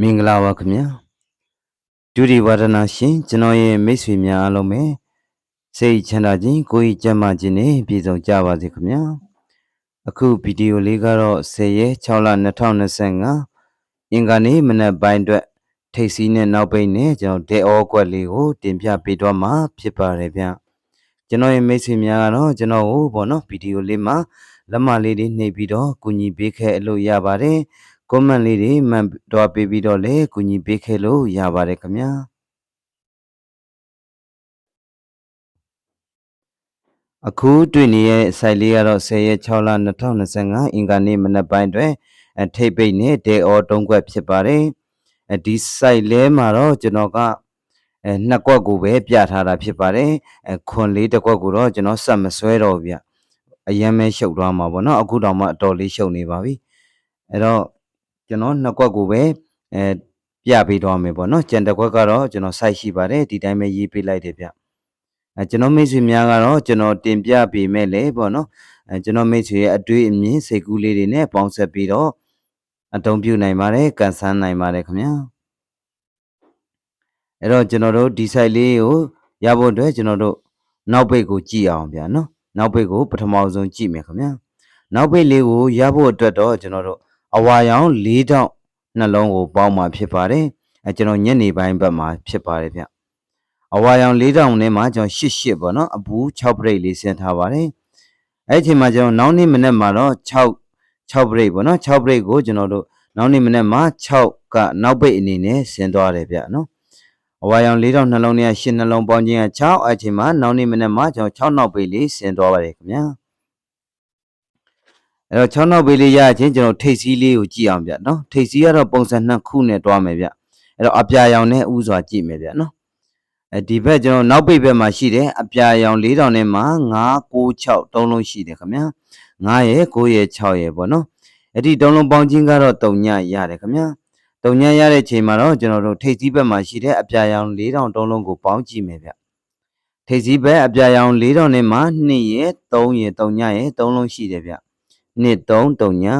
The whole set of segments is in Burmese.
မင်္ဂလာပါခင်ဗျာဒုတိဝါဒနာရှင်ကျွန်တော်ရဲ့မိတ်ဆွေများအားလုံးပဲစိတ်ချမ်းသာခြင်းကိုယ်ဤကျန်းမာခြင်းနဲ့ပြည့်စုံကြပါစေခင်ဗျာအခုဗီဒီယိုလေးကတော့10ရက်6လ2025အင်္ဂါနေ့မနက်ပိုင်းအတွက်ထိတ်စီးနဲ့နောက်ပိတ်နဲ့ကျွန်တော်ဒေအောကွက်လေးကိုတင်ပြပေးတော့မှာဖြစ်ပါတယ်ဗျာကျွန်တော်ရဲ့မိတ်ဆွေများကတော့ကျွန်တော်ကိုပေါ့နော်ဗီဒီယိုလေးမှာလက်မလေးတွေနှိပ်ပြီးတော့ကူညီပေးခဲ့လို့ရပါတယ် comment လေးတွေမှန်တော့ပေးပြီးတော့လည်းကူညီပေးခဲ့လို့ရပါတယ်ခင်ဗျာအခုတွေ့နေတဲ့ site လေးကတော့10ရက်6လ2025အင်္ဂါနေ့မနက်ပိုင်းတွင်အထိပ်ပိတ်နဲ့ day or တုံးခွက်ဖြစ်ပါတယ်အဒီ site လဲမှာတော့ကျွန်တော်ကအဲနှစ်ကွက်ကိုပဲပြထားတာဖြစ်ပါတယ်အခွန်လေးတစ်ကွက်ကိုတော့ကျွန်တော်ဆက်မဆွဲတော့ဘူးဗျအရင်မဲရှုပ်သွားမှာပေါ့နော်အခုတောင်မှအတော်လေးရှုပ်နေပါပြီအဲ့တော့ ကျွန်တော်နှစ်ကွက်ကိုပဲအဲပြပေးသွားမယ်ပေါ့နော်ကြံတစ်ကွက်ကတော့ကျွန်တော် site ရှိပါတယ်ဒီတိုင်းပဲရေးပေးလိုက်တယ်ဗျအဲကျွန်တော်မိတ်ဆွေများကတော့ကျွန်တော်တင်ပြပေးမယ်လေပေါ့နော်အဲကျွန်တော်မိတ်ဆွေရဲ့အတွေ့အမြင်စိတ်ကူးလေးတွေနဲ့ပေါင်းဆက်ပြီးတော့အတုံးပြုနိုင်ပါတယ်ကန်ဆန်းနိုင်ပါတယ်ခင်ဗျာအဲ့တော့ကျွန်တော်တို့ဒီ site လေးကိုရဖို့အတွက်ကျွန်တော်တို့နောက်ပိတ်ကိုကြည့်အောင်ဗျာနော်နောက်ပိတ်ကိုပထမဆုံးကြည့်မယ်ခင်ဗျာနောက်ပိတ်လေးကိုရဖို့အတွက်တော့ကျွန်တော်တို့ အဝါရောင်၄တောင်နှလုံးကိုပေါင်းမှာဖြစ်ပါတယ်အဲကျွန်တော်ညနေပိုင်းဘက်မှာဖြစ်ပါတယ်ဗျအဝါရောင်၄တောင်နဲ့မှာကျွန်တော်၈၈ပေါ့နော်အပူ6ပရိတ်လေးဆင်ထားပါတယ်အဲ့ဒီအချိန်မှာကျွန်တော်နောက်နေ့မနေ့မှာတော့6 6ပရိတ်ပေါ့နော်6ပရိတ်ကိုကျွန်တော်တို့နောက်နေ့မနေ့မှာ6ကနောက်ပိတ်အနေနဲ့ဆင်သွားတယ်ဗျနော်အဝါရောင်၄တောင်နှလုံးနဲ့၈နှလုံးပေါင်းခြင်းက6အဲ့ဒီအချိန်မှာနောက်နေ့မနေ့မှာကျွန်တော်6နောက်ပိတ်လေးဆင်သွားပါတယ်ခင်ဗျာ အဲ့တော့6နောက်ပေးလေးရချင်းကျွန်တော်ထိတ်စည်းလေးကိုကြည့်အောင်ဗျနော်ထိတ်စည်းကတော့ပုံစံနှစ်ခုနဲ့တွားမယ်ဗျအဲ့တော့အပြာရောင်နဲ့ဥစွာကြည့်မယ်ဗျနော်အဲဒီဘက်ကျွန်တော်နောက်ပိတ်ဘက်မှာရှိတယ်အပြာရောင်၄တောင်နဲ့မှာ9 6 6တုံးလုံးရှိတယ်ခင်ဗျာ9ရဲ့9ရဲ့6ရဲ့ပေါ့နော်အဲ့ဒီတုံးလုံးပေါင်းခြင်းကတော့3ညရတယ်ခင်ဗျာ3ညရတဲ့ချိန်မှာတော့ကျွန်တော်တို့ထိတ်စည်းဘက်မှာရှိတဲ့အပြာရောင်၄တောင်တုံးလုံးကိုပေါင်းကြည့်မယ်ဗျထိတ်စည်းဘက်အပြာရောင်၄တောင်နဲ့မှာ2ရဲ့3ရဲ့3ညရဲ့3လုံးရှိတယ်ဗျ နှစ်3 3ညာ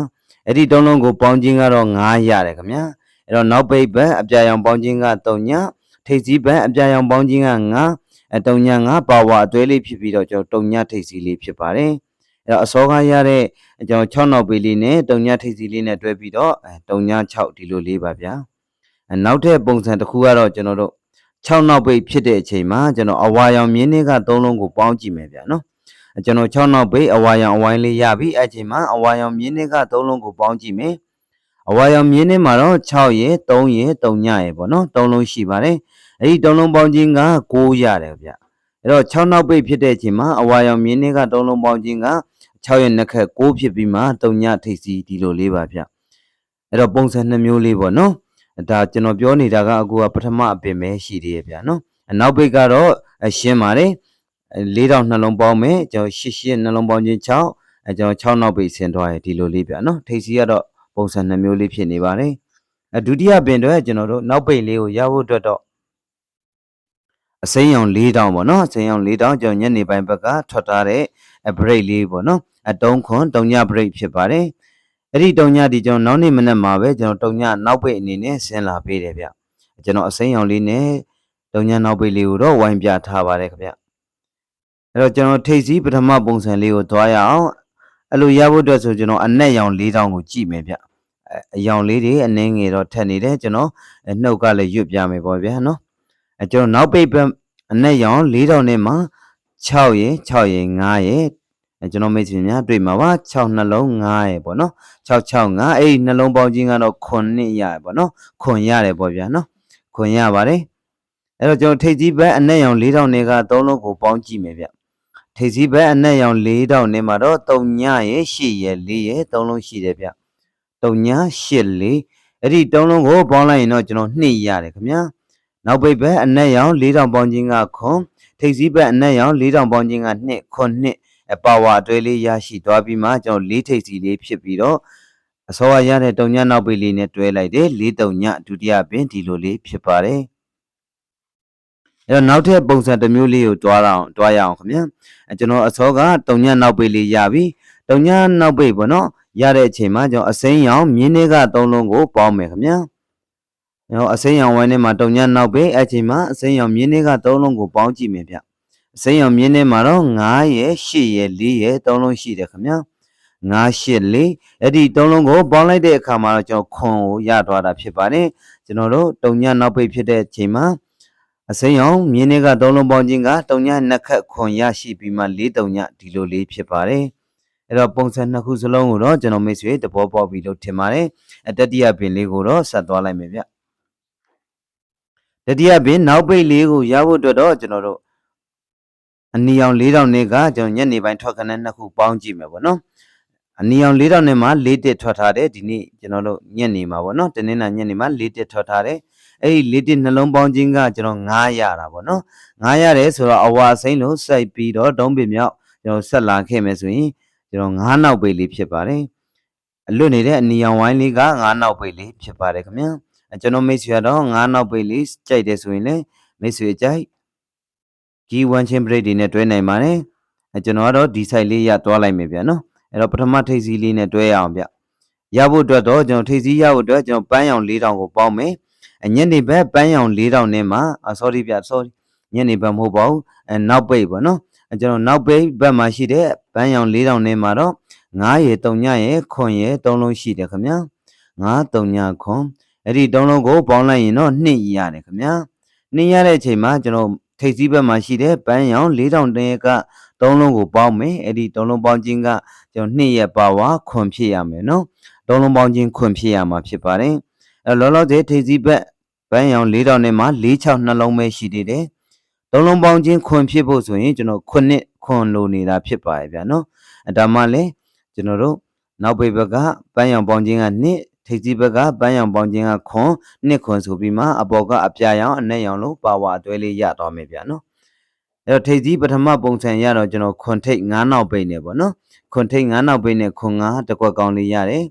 အဲ့ဒီ3လုံးကိုပေါင်းခြင်းကတော့9ရတယ်ခင်ဗျာအဲ့တော့နောက်ပိတ်ဘက်အပြာရောင်ပေါင်းခြင်းက3ညာထိပ်စည်းဘက်အပြာရောင်ပေါင်းခြင်းက9အဲ3ညာ9ပါဝါအတွဲလေးဖြစ်ပြီးတော့ကျွန်တော်3ညာထိပ်စည်းလေးဖြစ်ပါတယ်အဲ့တော့အစောကရတဲ့ကျွန်တော်6နောက်ပေလေးနဲ့3ညာထိပ်စည်းလေးနဲ့တွဲပြီးတော့အဲ3ညာ6ဒီလိုလေးပါဗျာအဲနောက်ထပ်ပုံစံတစ်ခုကတော့ကျွန်တော်တို့6နောက်ပိတ်ဖြစ်တဲ့အချိန်မှာကျွန်တော်အဝါရောင်မြင်းလေးက3လုံးကိုပေါင်းကြည့်မယ်ဗျာနော် ကျွန်တော်6နောက်ပိတ်အဝါရောင်အဝိုင်းလေးရပြီအဲ့ချိန်မှာအဝါရောင်မြင်းနစ်က3လုံးကိုပေါင်းကြည့်မယ်အဝါရောင်မြင်းနစ်မှာတော့6ရဲ့3ရဲ့3ညရဲ့ပေါ့နော်3လုံးရှိပါတယ်အဲ့ဒီ3လုံးပေါင်းခြင်းက9ရတယ်ဗျအဲ့တော့6နောက်ပိတ်ဖြစ်တဲ့ချိန်မှာအဝါရောင်မြင်းနစ်က3လုံးပေါင်းခြင်းက6ရဲ့နှစ်ခက်6ဖြစ်ပြီးမှ3ညထိပ်စီဒီလိုလေးပါဗျအဲ့တော့ပုံစံ2မျိုးလေးပေါ့နော်ဒါကျွန်တော်ပြောနေတာကအခုကပထမအပင်ပဲရှိသေးရဲ့ဗျာနော်အနောက်ပိတ်ကတော့ရှင်းပါတယ် ၄တောင်နှလုံးပေါင်းမယ်ကျွန်တော်၈၈နှလုံးပေါင်းခြင်း6အဲကျွန်တော်6နောက်ပိတ်ဆင်သွားရဒီလိုလေးပြနော်ထိပ်စီကတော့ပုံစံနှမျိုးလေးဖြစ်နေပါတယ်အဲဒုတိယပင်တော့ကျွန်တော်တို့နောက်ပိတ်လေးကိုရဖို့အတွက်တော့အစိမ်းရောင်၄တောင်ပေါ့နော်အစိမ်းရောင်၄တောင်ကျွန်တော်ညနေပိုင်းဘက်ကထွက်ထားတဲ့ break လေးပေါ့နော်အတုံးခွန်တုံည break ဖြစ်ပါတယ်အဲ့ဒီတုံညဒီကျွန်တော်နောက်နေ့မနေ့မှာပဲကျွန်တော်တုံညနောက်ပိတ်အနေနဲ့ဆင်းလာပေးတယ်ဗျကျွန်တော်အစိမ်းရောင်လေးနဲ့တုံညနောက်ပိတ်လေးကိုတော့ဝိုင်းပြထားပါတယ်ခင်ဗျ အဲ့တော့ကျွန်တော်ထိတ်စီးပထမပုံစံလေးကိုသွားရအောင်အဲ့လိုရဖို့အတွက်ဆိုကျွန်တော်အနက်ရောင်၄တောင်ကိုကြည့်မယ်ဗျအရောင်လေးတွေအနှင်းငယ်တော့ထက်နေတယ်ကျွန်တော်နှုတ်ကလည်းရွတ်ပြမယ်ပေါ့ဗျာနော်အဲကျွန်တော်နောက်ပိတ်အနက်ရောင်၄တောင်နဲ့မှာ6ရေ6ရေ9ရေအဲကျွန်တော်မိတ်ဆွေများတွေ့မှာပါ6နှလုံး9ရေပေါ့နော်665အဲ့ဒီနှလုံးပေါင်းခြင်းကတော့9ရရပေါ့နော်ခွန်ရတယ်ပေါ့ဗျာနော်ခွန်ရပါတယ်အဲ့တော့ကျွန်တော်ထိတ်ကြီးဘက်အနက်ရောင်၄တောင်တွေက3လုံးကိုပေါင်းကြည့်မယ်ဗျ ထိပ်စည်းဘက်အနက်ရောင်၄တောင်နဲ့မှာတော့3ညရဲ့8ရဲ့4ရဲ့3လုံးရှိတယ်ဗျ3ည8 4အဲ့ဒီ3လုံးကိုပေါင်းလိုက်ရင်တော့ကျွန်တော်2ရတယ်ခင်ဗျာနောက်ပိတ်ဘက်အနက်ရောင်၄တောင်ပေါင်းခြင်းကခွန်ထိပ်စည်းဘက်အနက်ရောင်၄တောင်ပေါင်းခြင်းက2ခွန်2အပါဝါအတွဲလေးရရှိသွားပြီးမှကျွန်တော်၄ထိပ်စီလေးဖြစ်ပြီးတော့အစောရတဲ့တုံညနောက်ပိတ်လေးနဲ့တွဲလိုက်တယ်၄တုံညဒုတိယပင်ဒီလိုလေးဖြစ်ပါတယ် အဲ့တော့နောက်ထပ်ပုံစံတစ်မျိုးလေးကိုတွားရအောင်တွားရအောင်ခင်ဗျာအဲကျွန်တော်အစောကတုံညနောက်ပိတ်လေးရပြီတုံညနောက်ပိတ်ပေါ့နော်ရတဲ့အချိန်မှာကျွန်တော်အစိမ်းရောင်မြင်းတွေကသုံးလုံးကိုပေါင်းမယ်ခင်ဗျာကျွန်တော်အစိမ်းရောင်ဝိုင်းထဲမှာတုံညနောက်ပဲအဲ့ချိန်မှာအစိမ်းရောင်မြင်းတွေကသုံးလုံးကိုပေါင်းကြည့်မယ်ဗျအစိမ်းရောင်မြင်းထဲမှာတော့9ရယ်10ရယ်4ရယ်သုံးလုံးရှိတယ်ခင်ဗျာ9 8 4အဲ့ဒီသုံးလုံးကိုပေါင်းလိုက်တဲ့အခါမှာတော့ကျွန်တော်ခွန်ကိုရသွားတာဖြစ်ပါတယ်ကျွန်တော်တို့တုံညနောက်ပိတ်ဖြစ်တဲ့ချိန်မှာ အစိမ်းရောင်မြင်းတွေကသုံးလုံးပေါင်းခြင်းကတုံညနှစ်ခတ်ခွန်ရရှိပြီးမှ၄တုံညဒီလိုလေးဖြစ်ပါတယ်အဲ့တော့ပုံစံနှစ်ခုစလုံးကိုတော့ကျွန်တော်မိတ်ဆွေသဘောပေါက်ပြီလို့ထင်ပါတယ်အတတိယပင်လေးကိုတော့ဆက်သွားလိုက်မယ်ဗျတတိယပင်နောက်ပိတ်လေးကိုရဖို့အတွက်တော့ကျွန်တော်တို့အနီအောင်၄တောင်နဲ့ကကျွန်တော်ညနေပိုင်းထွက်ခဏနှစ်ခုပေါင်းကြည့်မယ်ပေါ့နော်အနီအောင်၄တောင်နဲ့မှ၄တစ်ထွက်ထားတယ်ဒီနေ့ကျွန်တော်တို့ညနေမှာပေါ့နော်တနင်္လာညနေမှာ၄တစ်ထွက်ထားတယ် အဲ့ဒီ၄တစ်နှလုံးပေါင်းခြင်းကကျွန်တော်9ရတာပေါ့နော်9ရတယ်ဆိုတော့အဝါစိမ့်လို့စိုက်ပြီးတော့ဒုံးပင်မြောက်ကျွန်တော်ဆက်လာခဲ့မယ်ဆိုရင်ကျွန်တော်9နောက်ပိတ်လေးဖြစ်ပါတယ်အလွတ်နေတဲ့အနီအောင်ဝိုင်းလေးက9နောက်ပိတ်လေးဖြစ်ပါတယ်ခင်ဗျာအဲကျွန်တော်မိတ်ဆွေကတော့9နောက်ပိတ်လေးကြိုက်တယ်ဆိုရင်လည်းမိတ်ဆွေကြိုက်ဂီဝမ်ချင်းဘရိတ်တွေနဲ့တွဲနိုင်ပါတယ်အဲကျွန်တော်ကတော့ဒီ site လေးရသွားလိုက်မယ်ဗျာနော်အဲ့တော့ပထမထိပ်စီးလေးနဲ့တွဲရအောင်ဗျရဖို့အတွက်တော့ကျွန်တော်ထိပ်စီးရဖို့အတွက်ကျွန်တော်ပန်းရောင်၄တောင်ကိုပေါင်းမယ်အ ညနေဘက်ပန်းရောင်၄တောင်နဲ့မှာ sorry ဗျ sorry ညနေဘက်မဟုတ်ပါဘူးအဲနောက်ပိတ်ပေါ့နော်အဲကျွန်တော်နောက်ပိတ်ဘက်မှာရှိတဲ့ပန်းရောင်၄တောင်နဲ့မှာတော့9ရေ3ညရေခွန်ရေ3လုံးရှိတယ်ခင်ဗျာ9 3ညခွန်အဲ့ဒီ3လုံးကိုပေါင်းလိုက်ရင်တော့2ရတယ်ခင်ဗျာ2ရတဲ့အချိန်မှာကျွန်တော်ထိပ်စီးဘက်မှာရှိတဲ့ပန်းရောင်၄တောင်တည်းက3လုံးကိုပေါင်းမယ်အဲ့ဒီ3လုံးပေါင်းခြင်းကကျွန်တော်2ရက်ပါဝါခွန်ဖြစ်ရမယ်နော်3လုံးပေါင်းခြင်းခွန်ဖြစ်ရမှာဖြစ်ပါတယ်အဲ လောလောဆယ်ထိပ်စီးဘက်ပန်းရောင်၄တောင်နဲ့မှာ4 6နှလုံးပဲရှိသေးတယ်သုံးလုံးပေါင်းခြင်းခွန်ဖြစ်ဖို့ဆိုရင်ကျွန်တော်ခုနှစ်ခွန်လိုနေတာဖြစ်ပါရဲ့ဗျာနော်အဲဒါမှလည်းကျွန်တော်တို့နောက်ပိတ်ဘက်ကပန်းရောင်ပေါင်းခြင်းကနှစ်ထိပ်စီးဘက်ကပန်းရောင်ပေါင်းခြင်းကခွန်နှစ်ခွန်ဆိုပြီးမှအပေါ်ကအပြာရောင်အနက်ရောင်လို့ပါဝါအတွဲလေးရသွားမယ်ဗျာနော်အဲ့တော့ထိပ်စီးပထမပုံစံရတော့ကျွန်တော်ခွန်ထိပ်9နောက်ပိတ်နေပေါ့နော်ခွန်ထိပ်9နောက်ပိတ်နဲ့ခွန်9တစ်ကွက်ကောင်းလေးရတယ်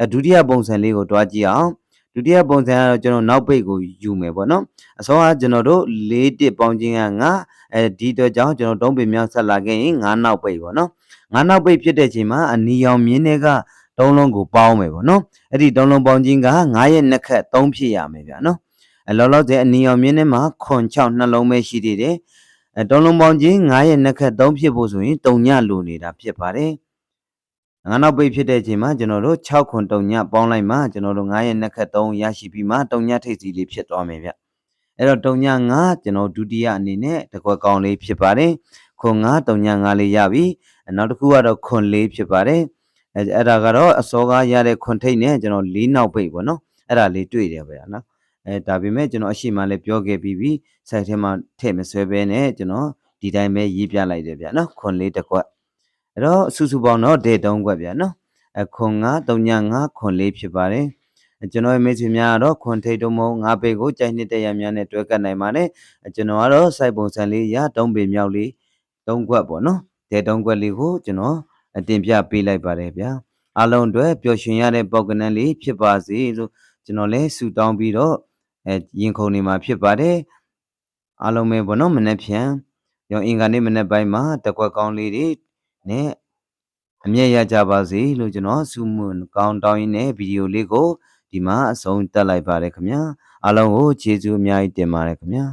အဲဒုတိယပုံစံလေးကိုတွားကြည့်အောင် ဒုတိယပုံစံကတော့ကျွန်တော်နောက်ပိတ်ကိုယူမယ်ပေါ့နော်အစောကကျွန်တော်တို့၄တစ်ပေါင်းခြင်းက9အဲဒီတော့ကြောင့်ကျွန်တော်တုံးပင်မြောက်ဆက်လာခဲ့ရင်9နောက်ပိတ်ပေါ့နော်9နောက်ပိတ်ဖြစ်တဲ့ချိန်မှာအနီရောင်မြင်းတွေကတုံးလုံးကိုပေါင်းမယ်ပေါ့နော်အဲ့ဒီတုံးလုံးပေါင်းခြင်းက9ရဲ့နှစ်ခက်3ဖြစ်ရမယ်ဗျာနော်အလောလောဆယ်အနီရောင်မြင်းထဲမှာခွန်6နှလုံးပဲရှိသေးတယ်အဲတုံးလုံးပေါင်းခြင်း9ရဲ့နှစ်ခက်3ဖြစ်ဖို့ဆိုရင်3ညလိုနေတာဖြစ်ပါတယ် ငါနောက်ပိတ်ဖြစ်တဲ့အချိန်မှာကျွန်တော်တို့6ခွန်3ညပေါင်းလိုက်မှကျွန်တော်တို့9ရဲ့နှစ်ခက်3ရရှိပြီးမှ3ညထိပ်စီလေးဖြစ်သွားမယ်ဗျအဲ့တော့3ည9ကျွန်တော်ဒုတိယအနေနဲ့တကွက်ကောင်းလေးဖြစ်ပါတယ်ခွန်9 3ည9လေးရပြီနောက်တစ်ခုကတော့ခွန်4ဖြစ်ပါတယ်အဲအဲ့ဒါကတော့အစောကားရတဲ့ခွန်ထိတ်နဲ့ကျွန်တော်၄နောက်ပိတ်ပေါ့နော်အဲ့ဒါလေးတွေ့တယ်ဗျာနော်အဲဒါပေမဲ့ကျွန်တော်အရှိမလည်းပြောခဲ့ပြီးပြီစိုက်ထဲမှာထည့်မဆွဲဘဲနဲ့ကျွန်တော်ဒီတိုင်းပဲရေးပြလိုက်တယ်ဗျာနော်ခွန်လေးတစ်ခွက် အဲ့တော့စုစုပေါင်းတော့ဒေ3ခွက်ဗျာနော်အခွန်9 3ည9ခွန်လေးဖြစ်ပါတယ်ကျွန်တော်ရဲ့မိတ်ဆွေများကတော့ခွန်ထိတ်တုံးမုံ၅ပေကိုကြိုက်နှစ်တရများနဲ့တွဲကပ်နိုင်ပါတယ်ကျွန်တော်ကတော့စိုက်ပုံစံလေးရ3ပေမြောက်လေး3ခွက်ပေါ့နော်ဒေ3ခွက်လေးကိုကျွန်တော်အတင်ပြပေးလိုက်ပါတယ်ဗျာအားလုံးအတွက်ပျော်ရွှင်ရတဲ့ပေါက်ကနန်းလေးဖြစ်ပါစေလို့ကျွန်တော်လည်းဆုတောင်းပြီးတော့အဲရင်ခုန်နေမှာဖြစ်ပါတယ်အားလုံးပဲဘောနော်မနေ့ဖြန်ရောအင်္ဂါနေ့မနေ့ပိုင်းမှာတကွက်ကောင်းလေးတွေ နဲ့အမြဲရကြပါစေလို့ကျွန်တော်ဆုမွန်ကောင်းတောင်းရင်းနဲ့ဗီဒီယိုလေးကိုဒီမှာအဆုံးတက်လိုက်ပါတယ်ခင်ဗျာအားလုံးကိုကျေးဇူးအများကြီးတင်ပါတယ်ခင်ဗျာ